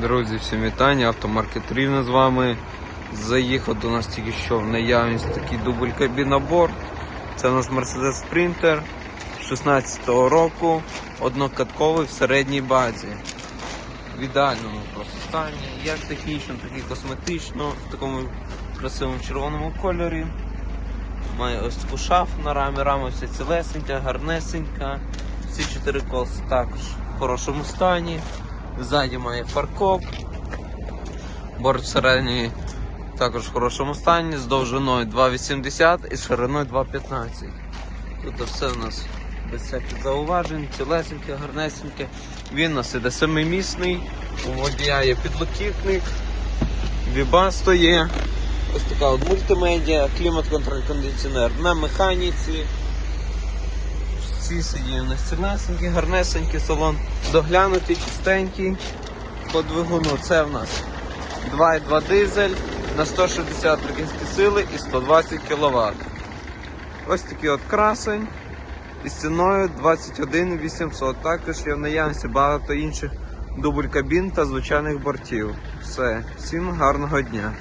Друзі, всім вітання, автомаркет Рівне з вами. Заїхав до нас тільки що в наявність такий дубль кабіноборд. Це у нас Mercedes Sprinter 16-го року, однокатковий в середній базі. В ідеальному просто стані, як технічно, так і косметично, в такому красивому червоному кольорі. Має ось таку шафу на рамі, рама вся цілесенька, гарнесенька. Всі чотири колеса також в хорошому стані. Ззаді має фаркоп. Борт всередині також в хорошому стані, з довжиною 2,80 і шириною 2,15. Тут все у нас без всяких зауважень, цілесеньке, гарнесеньке. Він у нас іде семимісний, у водія є підлокітник, вібасто є. Ось така от мультимедіа, клімат-контроль кондиціонер на механіці. Всі сидіння цілесенькі, гарнесенький салон, доглянутий, чистенький. По двигуну це в нас 2,2 дизель на 160 кінські сили і 120 кВт. Ось такий от красень із ціною 21 800. Також є в наявності багато інших дубль кабін та звичайних бортів. Все, всім гарного дня.